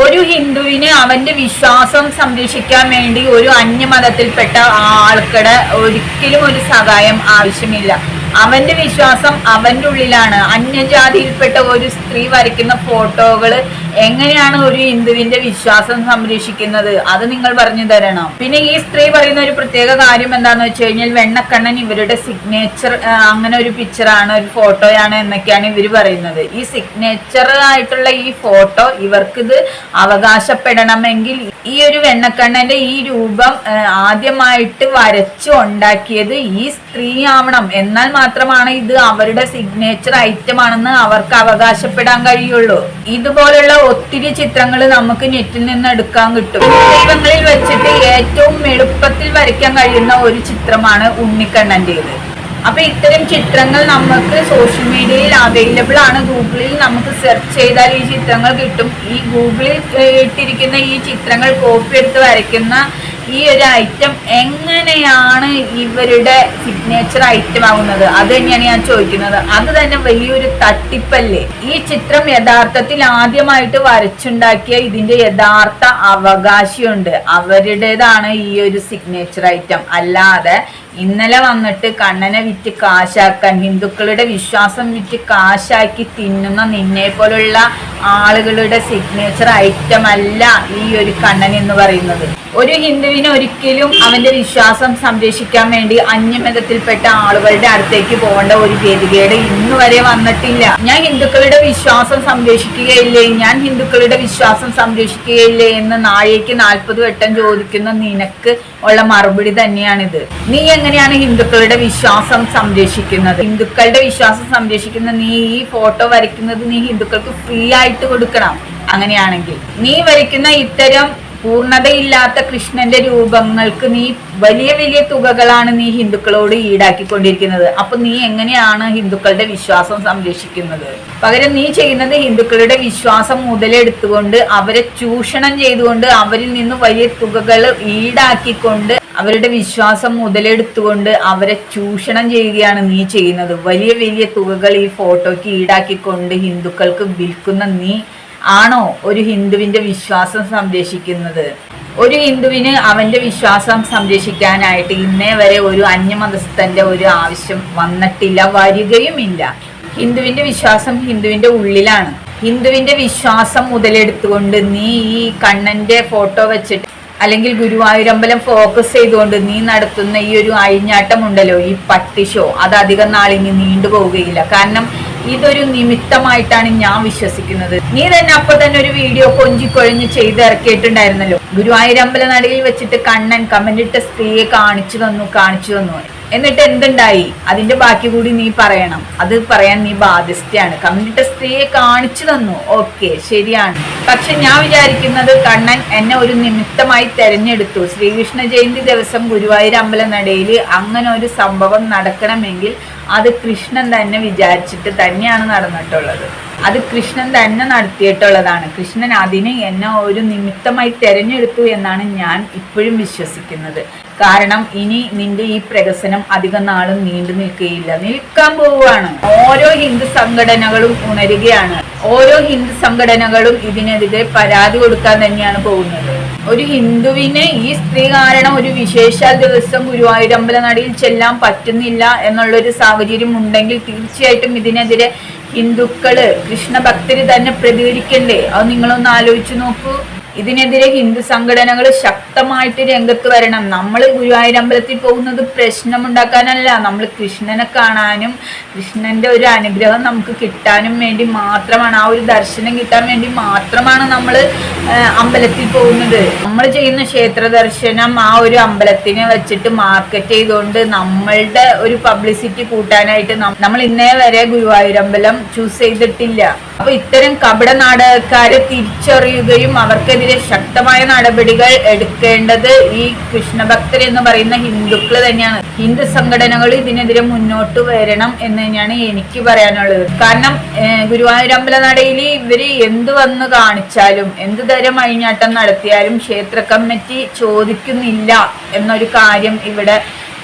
ഒരു ഹിന്ദുവിന് അവന്റെ വിശ്വാസം സംരക്ഷിക്കാൻ വേണ്ടി ഒരു അന്യമതത്തിൽപ്പെട്ട ആൾക്കടെ ഒരിക്കലും ഒരു സഹായം ആവശ്യമില്ല. അവന്റെ വിശ്വാസം അവന്റെ ഉള്ളിലാണ്. അന്യജാതിയിൽപ്പെട്ട ഒരു സ്ത്രീ വരയ്ക്കുന്ന ഫോട്ടോകൾ എങ്ങനെയാണ് ഒരു ഹിന്ദുവിന്റെ വിശ്വാസം സംരക്ഷിക്കുന്നത്? അത് നിങ്ങൾ പറഞ്ഞു തരണം. പിന്നെ ഈ സ്ത്രീ പറയുന്ന ഒരു പ്രത്യേക കാര്യം എന്താണെന്ന് വെച്ച് കഴിഞ്ഞാൽ വെണ്ണക്കണ്ണൻ ഇവരുടെ സിഗ്നേച്ചർ അങ്ങനെ ഒരു പിക്ചറാണ് ഒരു ഫോട്ടോയാണ് എന്നൊക്കെയാണ് ഇവർ പറയുന്നത്. ഈ സിഗ്നേച്ചർ ആയിട്ടുള്ള ഈ ഫോട്ടോ ഇവർക്കിത് അവകാശപ്പെടണമെങ്കിൽ ഈ ഒരു വെണ്ണക്കണ്ണന്റെ ഈ രൂപം ആദ്യമായിട്ട് വരച്ചു ഉണ്ടാക്കിയത് ഈ സ്ത്രീ ആവണം എന്നാൽ മാത്രമാണ് ഇത് അവരുടെ സിഗ്നേച്ചർ ഐറ്റം ആണെന്ന് അവർക്ക് അവകാശപ്പെടാൻ കഴിയുള്ളൂ. ഇതുപോലുള്ള ഒത്തിരി ചിത്രങ്ങൾ നമുക്ക് നെറ്റിൽ നിന്ന് എടുക്കാൻ കിട്ടും. ദൈവങ്ങളിൽ വെച്ചിട്ട് ഏറ്റവും എളുപ്പത്തിൽ വരയ്ക്കാൻ കഴിയുന്ന ഒരു ചിത്രമാണ് ഉണ്ണിക്കണ്ണന്റെത് അപ്പൊ ഇത്തരം ചിത്രങ്ങൾ നമുക്ക് സോഷ്യൽ മീഡിയയിൽ അവൈലബിൾ ആണ്. ഗൂഗിളിൽ നമുക്ക് സെർച്ച് ചെയ്താൽ ഈ ചിത്രങ്ങൾ കിട്ടും. ഈ ഗൂഗിളിൽ ഇട്ടിരിക്കുന്ന ഈ ചിത്രങ്ങൾ കോപ്പി എടുത്ത് വരയ്ക്കുന്ന ഈ ഒരു ഐറ്റം എങ്ങനെയാണ് ഇവരുടെ സിഗ്നേച്ചർ ഐറ്റം ആവുന്നത്? അത് തന്നെയാണ് ഞാൻ ചോദിക്കുന്നത്. അത് തന്നെ വലിയൊരു തട്ടിപ്പല്ലേ? ഈ ചിത്രം യഥാർത്ഥത്തിൽ ആദ്യമായിട്ട് വരച്ചുണ്ടാക്കിയ ഇതിന്റെ യഥാർത്ഥ അവകാശിയുണ്ട്. അവരുടേതാണ് ഈ ഒരു സിഗ്നേച്ചർ ഐറ്റം അല്ലാതെ ഇന്നലെ വന്നിട്ട് കണ്ണനെ വിറ്റ് കാശാക്കാൻ ഹിന്ദുക്കളുടെ വിശ്വാസം വിറ്റ് കാശാക്കി തിന്നുന്ന നിന്നെ പോലുള്ള ആളുകളുടെ സിഗ്നേച്ചർ ഐറ്റം അല്ല ഈ ഒരു കണ്ണൻ എന്ന് പറയുന്നത്. ഒരു ഹിന്ദുവിന് ഒരിക്കലും അവന്റെ വിശ്വാസം സംരക്ഷിക്കാൻ വേണ്ടി അന്യമതത്തിൽപ്പെട്ട ആളുകളുടെ അടുത്തേക്ക് പോകേണ്ട ഒരു ഗതികേട് ഇന്ന് വരെ വന്നിട്ടില്ല. ഞാൻ ഹിന്ദുക്കളുടെ വിശ്വാസം സംരക്ഷിക്കുകയില്ലേ? ഞാൻ ഹിന്ദുക്കളുടെ വിശ്വാസം സംരക്ഷിക്കുകയില്ലേ എന്ന് നാഴേക്ക് നാൽപ്പത് വട്ടം ചോദിക്കുന്ന നിനക്ക് ഉള്ള മറുപടി തന്നെയാണിത്. നീ എങ്ങനെയാണ് ഹിന്ദുക്കളുടെ വിശ്വാസം സംരക്ഷിക്കുന്നത്? ഹിന്ദുക്കളുടെ വിശ്വാസം സംരക്ഷിക്കുന്ന നീ ഈ ഫോട്ടോ വരയ്ക്കുന്നത് നീ ഹിന്ദുക്കൾക്ക് ഫ്രീ ആയിട്ട് കൊടുക്കണം അങ്ങനെയാണെങ്കിൽ. നീ വരയ്ക്കുന്ന ഇത്തരം പൂർണതയില്ലാത്ത കൃഷ്ണന്റെ രൂപങ്ങൾക്ക് നീ വലിയ വലിയ തുകകളാണ് നീ ഹിന്ദുക്കളോട് ഈടാക്കിക്കൊണ്ടിരിക്കുന്നത്. അപ്പൊ നീ എങ്ങനെയാണ് ഹിന്ദുക്കളുടെ വിശ്വാസം സംരക്ഷിക്കുന്നത്? പകരം നീ ചെയ്യുന്നത് ഹിന്ദുക്കളുടെ വിശ്വാസം മുതലെടുത്തുകൊണ്ട് അവരെ ചൂഷണം ചെയ്തുകൊണ്ട് അവരിൽ നിന്ന് വലിയ തുകകൾ ഈടാക്കിക്കൊണ്ട് അവരുടെ വിശ്വാസം മുതലെടുത്തുകൊണ്ട് അവരെ ചൂഷണം ചെയ്യുകയാണ് നീ ചെയ്യുന്നത്. വലിയ വലിയ തുകകൾ ഈ ഫോട്ടോയ്ക്ക് ഈടാക്കിക്കൊണ്ട് ഹിന്ദുക്കൾക്ക് വിൽക്കുന്ന നീ ആണോ ഒരു ഹിന്ദുവിന്റെ വിശ്വാസം സംരക്ഷിക്കുന്നത്? ഒരു ഹിന്ദുവിന് അവന്റെ വിശ്വാസം സംരക്ഷിക്കാനായിട്ട് ഇന്നേ വരെ ഒരു അന്യമതസ്ഥന്റെ ഒരു ആവശ്യം വന്നിട്ടില്ല വരികയുമില്ല. ഹിന്ദുവിന്റെ വിശ്വാസം ഹിന്ദുവിന്റെ ഉള്ളിലാണ്. ഹിന്ദുവിന്റെ വിശ്വാസം മുതലെടുത്തുകൊണ്ട് നീ ഈ കണ്ണന്റെ ഫോട്ടോ വെച്ചിട്ട് അല്ലെങ്കിൽ ഗുരുവായൂരമ്പലം ഫോക്കസ് ചെയ്തുകൊണ്ട് നീ നടത്തുന്ന ഈ ഒരു അഴിഞ്ഞാട്ടം ഉണ്ടല്ലോ ഈ പട്ടിഷോ അത് അധികം നാളിനി നീണ്ടുപോവുകയില്ല. കാരണം ഇതൊരു നിമിത്തമായിട്ടാണ് ഞാൻ വിശ്വസിക്കുന്നത്. നീ തന്നെ അപ്പൊ തന്നെ ഒരു വീഡിയോ കൊഞ്ചിക്കൊഴിഞ്ഞ് ചെയ്ത് ഇറക്കിയിട്ടുണ്ടായിരുന്നല്ലോ ഗുരുവായൂരമ്പല നടയിൽ വെച്ചിട്ട് കണ്ണൻ കമന്റിട്ട സ്ത്രീയെ കാണിച്ചു തന്നു കാണിച്ചു തന്നു. എന്നിട്ട് എന്തുണ്ടായി? അതിന്റെ ബാക്കി കൂടി നീ പറയണം. അത് പറയാൻ നീ ബാധ്യസ്ഥയാണ്. കമ്മിട്ട സ്ത്രീയെ കാണിച്ചു തന്നു. ഓക്കെ ശരിയാണ്. പക്ഷെ ഞാൻ വിചാരിക്കുന്നത് കണ്ണൻ എന്നെ ഒരു നിമിത്തമായി തെരഞ്ഞെടുത്തു. ശ്രീകൃഷ്ണ ജയന്തി ദിവസം ഗുരുവായൂർ അമ്പലനടയിൽ അങ്ങനെ ഒരു സംഭവം നടക്കണമെങ്കിൽ അത് കൃഷ്ണൻ തന്നെ വിചാരിച്ചിട്ട് തന്നെയാണ് നടന്നിട്ടുള്ളത്. അത് കൃഷ്ണൻ തന്നെ നടത്തിയിട്ടുള്ളതാണ്. കൃഷ്ണൻ അതിന് എന്നെ ഒരു നിമിത്തമായി തിരഞ്ഞെടുത്തു എന്നാണ് ഞാൻ ഇപ്പോഴും വിശ്വസിക്കുന്നത്. കാരണം ഇനി നിന്റെ ഈ പ്രകസനം അധികം നാളും നീണ്ടു നിൽക്കുകയില്ല നിൽക്കാൻ പോവുകയാണ്. ഓരോ ഹിന്ദു സംഘടനകളും ഉണരുകയാണ്. ഓരോ ഹിന്ദു സംഘടനകളും ഇതിനെതിരെ പരാതി കൊടുക്കാൻ തന്നെയാണ് പോകുന്നത്. ഒരു ഹിന്ദുവിന് ഈ സ്ത്രീ കാരണം ഒരു വിശേഷാൽ ദിവസം ഗുരുവായൂരമ്പല നടയിൽ ചെല്ലാൻ പറ്റുന്നില്ല എന്നുള്ളൊരു സാഹചര്യം ഉണ്ടെങ്കിൽ തീർച്ചയായിട്ടും ഇതിനെതിരെ ഹിന്ദുക്കൾ കൃഷ്ണഭക്തര് തന്നെ പ്രതികരിക്കണ്ടേ? അത് നിങ്ങളൊന്ന് ആലോചിച്ചു നോക്കൂ. ഇതിനെതിരെ ഹിന്ദു സംഘടനകൾ ശക്തമായിട്ട് രംഗത്ത് വരണം. നമ്മൾ ഗുരുവായൂരമ്പലത്തിൽ പോകുന്നത് പ്രശ്നമുണ്ടാക്കാനല്ല. നമ്മൾ കൃഷ്ണനെ കാണാനും കൃഷ്ണന്റെ ഒരു അനുഗ്രഹം നമുക്ക് കിട്ടാനും വേണ്ടി മാത്രമാണ്. ആ ഒരു ദർശനം കിട്ടാൻ വേണ്ടി മാത്രമാണ് നമ്മൾ അമ്പലത്തിൽ പോകുന്നത്. നമ്മൾ ചെയ്യുന്ന ക്ഷേത്ര ദർശനം ആ ഒരു അമ്പലത്തിനെ വെച്ചിട്ട് മാർക്കറ്റ് ചെയ്തുകൊണ്ട് നമ്മളുടെ ഒരു പബ്ലിസിറ്റി കൂട്ടാനായിട്ട് നമ്മൾ ഇന്നേ വരെ ഗുരുവായൂരമ്പലം ചൂസ് ചെയ്തിട്ടില്ല. അപ്പൊ ഇത്തരം കപട നാടകക്കാരെ തിരിച്ചറിയുകയും അവർക്കെതിരെ ശക്തമായ നടപടികൾ എടുക്കേണ്ടത് ഈ കൃഷ്ണഭക്തർ എന്ന് പറയുന്ന ഹിന്ദുക്കൾ തന്നെയാണ്. ഹിന്ദു സംഘടനകൾ ഇതിനെതിരെ മുന്നോട്ട് വരണം എന്ന് തന്നെയാണ് എനിക്ക് പറയാനുള്ളത്. കാരണം ഗുരുവായൂർ അമ്പലനടയിൽ നടയിൽ ഇവർ എന്ത് വന്ന് കാണിച്ചാലും എന്ത് തരം അഴിഞ്ഞാട്ടം നടത്തിയാലും ക്ഷേത്ര കമ്മിറ്റി ചോദിക്കുന്നില്ല എന്നൊരു കാര്യം ഇവിടെ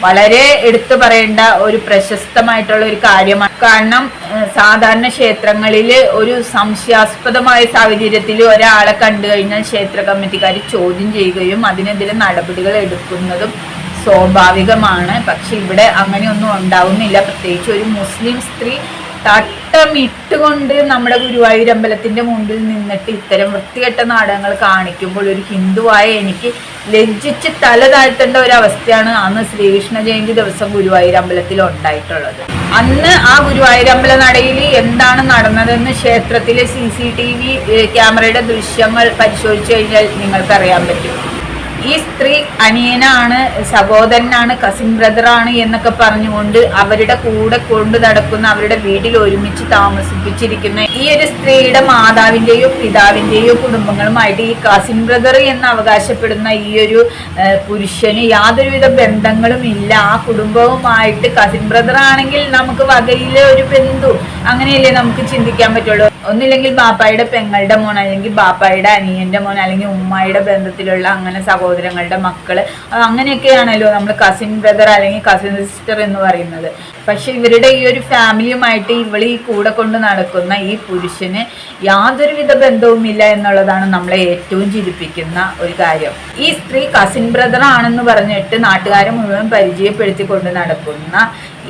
വളരെ എടുത്തു പറയേണ്ട ഒരു പ്രശസ്തമായിട്ടുള്ള ഒരു കാര്യമാണ്. കാരണം സാധാരണ ക്ഷേത്രങ്ങളിൽ ഒരു സംശയാസ്പദമായ സാഹചര്യത്തിൽ ഒരാളെ കണ്ടു കഴിഞ്ഞാൽ ക്ഷേത്ര കമ്മിറ്റിക്കാർ ചോദ്യം ചെയ്യുകയും അതിനെതിരെ നടപടികൾ എടുക്കുന്നതും സ്വാഭാവികമാണ്. പക്ഷെ ഇവിടെ അങ്ങനെയൊന്നും ഉണ്ടാവുന്നില്ല. പ്രത്യേകിച്ച് ഒരു മുസ്ലിം സ്ത്രീ തട്ടമിട്ടുകൊണ്ട് നമ്മുടെ ഗുരുവായൂർ അമ്പലത്തിന്റെ മുമ്പിൽ നിന്നിട്ട് ഇത്തരം വൃത്തികെട്ട നാടകങ്ങൾ കാണിക്കുമ്പോൾ ഒരു ഹിന്ദുവായ എനിക്ക് ലജ്ജിച്ച് തല താഴ്ത്തേണ്ട ഒരു അവസ്ഥയാണ് അന്ന് ശ്രീകൃഷ്ണ ജയന്തി ദിവസം ഗുരുവായൂർ അമ്പലത്തിൽ ഉണ്ടായിട്ടുള്ളത്. അന്ന് ആ ഗുരുവായൂർ അമ്പല നടയിൽ എന്താണ് നടന്നതെന്ന് ക്ഷേത്രത്തിലെ സി സി ടി വി ക്യാമറയുടെ ദൃശ്യങ്ങൾ പരിശോധിച്ചു കഴിഞ്ഞാൽ നിങ്ങൾക്ക് അറിയാൻ പറ്റും. ഈ സ്ത്രീ അനിയനാണ് സഹോദരനാണ് കസിൻ ബ്രദറാണ് എന്നൊക്കെ പറഞ്ഞുകൊണ്ട് അവരുടെ കൂടെ കൊണ്ടു നടക്കുന്ന അവരുടെ വീട്ടിൽ ഒരുമിച്ച് താമസിപ്പിച്ചിരിക്കുന്ന ഈ ഒരു സ്ത്രീയുടെ മാതാവിന്റെയോ പിതാവിന്റെയോ കുടുംബങ്ങളുമായിട്ട് ഈ കസിൻ ബ്രദർ എന്ന് അവകാശപ്പെടുന്ന ഈ ഒരു പുരുഷന് യാതൊരുവിധ ബന്ധങ്ങളും ഇല്ല. ആ കുടുംബവുമായിട്ട് കസിൻ ബ്രദർ ആണെങ്കിൽ നമുക്ക് വകയിലെ ഒരു ബന്ധു. അങ്ങനെയല്ലേ നമുക്ക് ചിന്തിക്കാൻ പറ്റുള്ളൂ. ഒന്നില്ലെങ്കിൽ ബാപ്പായുടെ പെങ്ങളുടെ മോൻ അല്ലെങ്കിൽ ബാപ്പായുടെ അനിയന്റെ മോൻ അല്ലെങ്കിൽ ഉമ്മായുടെ ബന്ധത്തിലുള്ള അങ്ങനെ സഹോദരങ്ങളുടെ മക്കൾ. അങ്ങനെയൊക്കെയാണല്ലോ നമ്മൾ കസിൻ ബ്രദർ അല്ലെങ്കിൽ കസിൻ സിസ്റ്റർ എന്ന് പറയുന്നത്. പക്ഷെ ഇവരുടെ ഈ ഒരു ഫാമിലിയുമായിട്ട് ഇവൾ ഈ കൂടെ കൊണ്ട് നടക്കുന്ന ഈ പുരുഷന് യാതൊരുവിധ ബന്ധവുമില്ല എന്നുള്ളതാണ് നമ്മളെ ഏറ്റവും ചിരിപ്പിക്കുന്ന ഒരു കാര്യം. ഈ സ്ത്രീ കസിൻ ബ്രദർ ആണെന്ന് പറഞ്ഞിട്ട് നാട്ടുകാരെ മുഴുവൻ പരിചയപ്പെടുത്തി കൊണ്ട് നടക്കുന്ന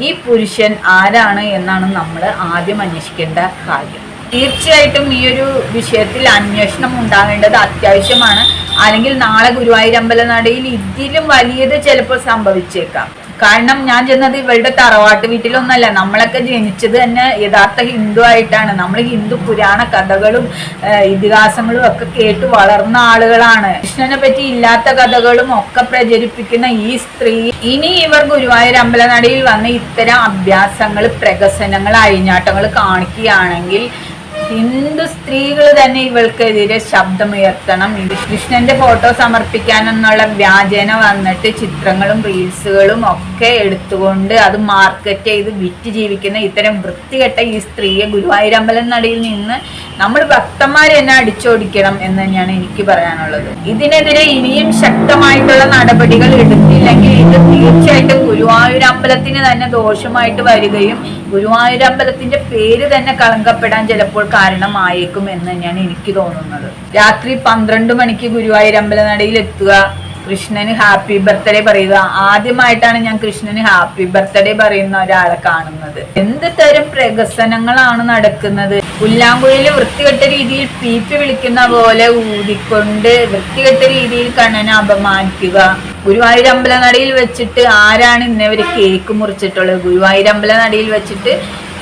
ഈ പുരുഷൻ ആരാണ് എന്നാണ് നമ്മൾ ആദ്യം അന്വേഷിക്കേണ്ട കാര്യം. തീർച്ചയായിട്ടും ഈ ഒരു വിഷയത്തിൽ അന്വേഷണം ഉണ്ടാകേണ്ടത് അത്യാവശ്യമാണ്. അല്ലെങ്കിൽ നാളെ ഗുരുവായൂർ അമ്പലനടയിൽ ഇതിലും വലിയത് ചിലപ്പോൾ സംഭവിച്ചേക്കാം. കാരണം ഞാൻ ചെന്നത് ഇവളുടെ തറവാട്ട് വീട്ടിലൊന്നല്ല. നമ്മളൊക്കെ ജനിച്ചത് തന്നെ യഥാർത്ഥ ഹിന്ദു ആയിട്ടാണ്. നമ്മൾ ഹിന്ദു പുരാണ കഥകളും ഇതിഹാസങ്ങളും ഒക്കെ കേട്ട് വളർന്ന ആളുകളാണ്. കൃഷ്ണനെ പറ്റി ഇല്ലാത്ത കഥകളും ഒക്കെ പ്രചരിപ്പിക്കുന്ന ഈ സ്ത്രീ ഇനി ഇവർ ഗുരുവായൂർ അമ്പലനടയിൽ വന്ന് ഇത്തരം അഭ്യാസങ്ങൾ പ്രകസനങ്ങൾ അഴിഞ്ഞാട്ടങ്ങൾ കാണിക്കുകയാണെങ്കിൽ ഹിന്ദു സ്ത്രീകൾ തന്നെ ഇവൾക്കെതിരെ ശബ്ദമുയർത്തണം. കൃഷ്ണന്റെ ഫോട്ടോ സമർപ്പിക്കാനെന്നുള്ള വ്യാജേന വന്നിട്ട് ചിത്രങ്ങളും റീൽസുകളും ഒക്കെ എടുത്തുകൊണ്ട് അത് മാർക്കറ്റ് ചെയ്ത് വിറ്റ് ജീവിക്കുന്ന ഇത്തരം വൃത്തികെട്ട ഈ സ്ത്രീയെ ഗുരുവായൂരമ്പലം നിന്ന് നമ്മൾ ഭക്തന്മാരെ തന്നെ അടിച്ചോടിക്കണം എന്ന് തന്നെയാണ് എനിക്ക് പറയാനുള്ളത്. ഇതിനെതിരെ ഇനിയും ശക്തമായിട്ടുള്ള നടപടികൾ എടുത്തില്ലെങ്കിൽ ഇത് തീർച്ചയായിട്ടും ഗുരുവായൂരമ്പലത്തിന് തന്നെ ദോഷമായിട്ട് വരികയും ഗുരുവായൂർ അമ്പലത്തിന്റെ പേര് തന്നെ കളങ്കപ്പെടാൻ ചിലപ്പോൾ കാരണമായേക്കും എന്ന് തന്നെയാണ് എനിക്ക് തോന്നുന്നത്. രാത്രി പന്ത്രണ്ട് മണിക്ക് ഗുരുവായൂർ അമ്പലനടയിൽ എത്തുക കൃഷ്ണന് ഹാപ്പി ബർത്ത്ഡേ പറയുക. ആദ്യമായിട്ടാണ് ഞാൻ കൃഷ്ണന് ഹാപ്പി ബർത്ത്ഡേ പറയുന്ന ഒരാളെ കാണുന്നത്. എന്ത് തരം പ്രകസനങ്ങളാണ് നടക്കുന്നത്? പുല്ലാങ്കുഴലിൽ വൃത്തികെട്ട രീതിയിൽ പീപ്പി വിളിക്കുന്ന പോലെ ഊതിക്കൊണ്ട് വൃത്തികെട്ട രീതിയിൽ കണ്ണനെ അപമാനിക്കുക. ഗുരുവായൂർ അമ്പലനടയിൽ വെച്ചിട്ട് ആരാണ് ഇന്നവർ കേക്ക് മുറിച്ചിട്ടുള്ളത്? ഗുരുവായൂർ അമ്പലനടയിൽ വെച്ചിട്ട്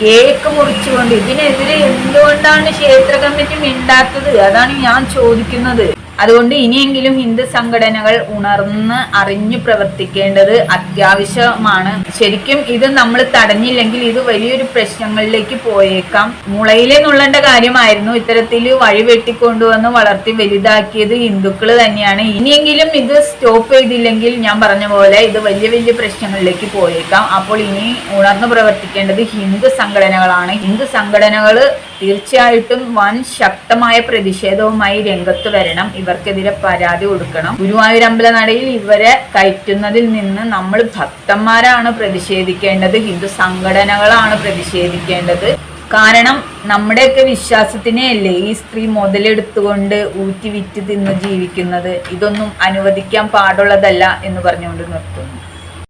കേക്ക് മുറിച്ചുകൊണ്ട് ഇതിനെതിരെ എന്തുകൊണ്ടാണ് ക്ഷേത്ര കമ്മിറ്റി മിണ്ടാത്തത്? അതാണ് ഞാൻ ചോദിക്കുന്നത്. അതുകൊണ്ട് ഇനിയെങ്കിലും ഹിന്ദു സംഘടനകൾ ഉണർന്ന് അറിഞ്ഞു പ്രവർത്തിക്കേണ്ടത് അത്യാവശ്യമാണ്. ശരിക്കും ഇത് നമ്മൾ തടഞ്ഞില്ലെങ്കിൽ ഇത് വലിയൊരു പ്രശ്നങ്ങളിലേക്ക് പോയേക്കാം. മുളയിലെ നുള്ളേണ്ട കാര്യമായിരുന്നു ഇത്തരത്തിൽ വഴി വെട്ടിക്കൊണ്ടുവന്ന് വളർത്തി വലുതാക്കിയത് ഹിന്ദുക്കൾ തന്നെയാണ്. ഇനിയെങ്കിലും ഇത് സ്റ്റോപ്പ് ചെയ്തില്ലെങ്കിൽ ഞാൻ പറഞ്ഞ പോലെ ഇത് വലിയ വലിയ പ്രശ്നങ്ങളിലേക്ക് പോയേക്കാം. അപ്പോൾ ഇനി ഉണർന്നു പ്രവർത്തിക്കേണ്ടത് ഹിന്ദു സംഘടനകളാണ്. ഹിന്ദു സംഘടനകൾ തീർച്ചയായിട്ടും വൻ ശക്തമായ പ്രതിഷേധവുമായി രംഗത്ത് വരണം. ഇവർക്കെതിരെ പരാതി കൊടുക്കണം. ഗുരുവായൂർ അമ്പലനടയിൽ ഇവരെ കയറ്റുന്നതിൽ നിന്ന് നമ്മൾ ഭക്തന്മാരാണ് പ്രതിഷേധിക്കേണ്ടത്. ഹിന്ദു സംഘടനകളാണ് പ്രതിഷേധിക്കേണ്ടത്. കാരണം നമ്മുടെയൊക്കെ വിശ്വാസത്തിനെ അല്ലേ ഈ സ്ത്രീ മുതലെടുത്തുകൊണ്ട് ഊറ്റി വിറ്റ് തിന്ന് ജീവിക്കുന്നത്? ഇതൊന്നും അനുവദിക്കാൻ പാടുള്ളതല്ല എന്ന് പറഞ്ഞുകൊണ്ട് നിർത്തുന്നു.